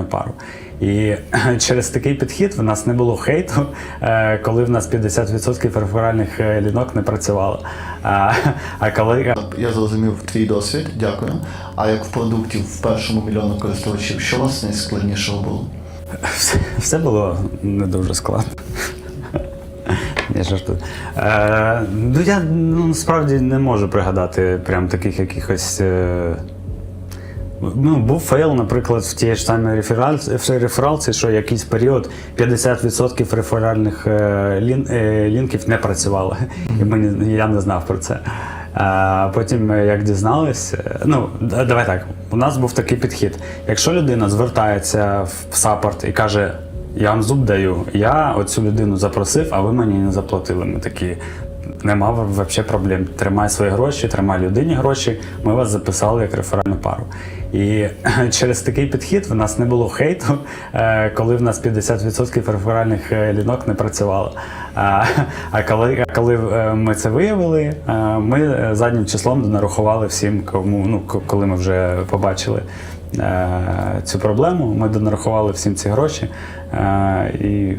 реферальну пару. І через такий підхід в нас не було хейту, е, коли в нас 50% реферальних е, лінок не працювало. А, а коли Я зрозумів твій досвід, дякую. А як в продукті в першому мільйону користувачів, що у вас найскладнішого було? все, все було не дуже складно. Я жартую. Е, ну я ну, насправді не можу пригадати прям таких якихось. Е, Ну, був фейл, наприклад, в тій ж самій рефералці, рефералці, що якийсь період 50% реферальних е, лін, е, лінків не працювало. І мені, я не знав про це. А потім, як дізнались, е, ну давай так, у нас був такий підхід. Якщо людина звертається в саппорт і каже, я вам зуб даю, я оцю людину запросив, а ви мені не заплатили. Ми такі. Нема взагалі проблем. Тримай свої гроші, тримай людині гроші. Ми вас записали як реферальну пару. І через такий підхід в нас не було хейту, е, коли в нас 50% реферальних е, лінок не працювало. А, коли, коли е, ми це виявили, ми заднім числом нарахували всім, кому ну коли ми вже побачили. Цю проблему ми донарахували всім ці гроші і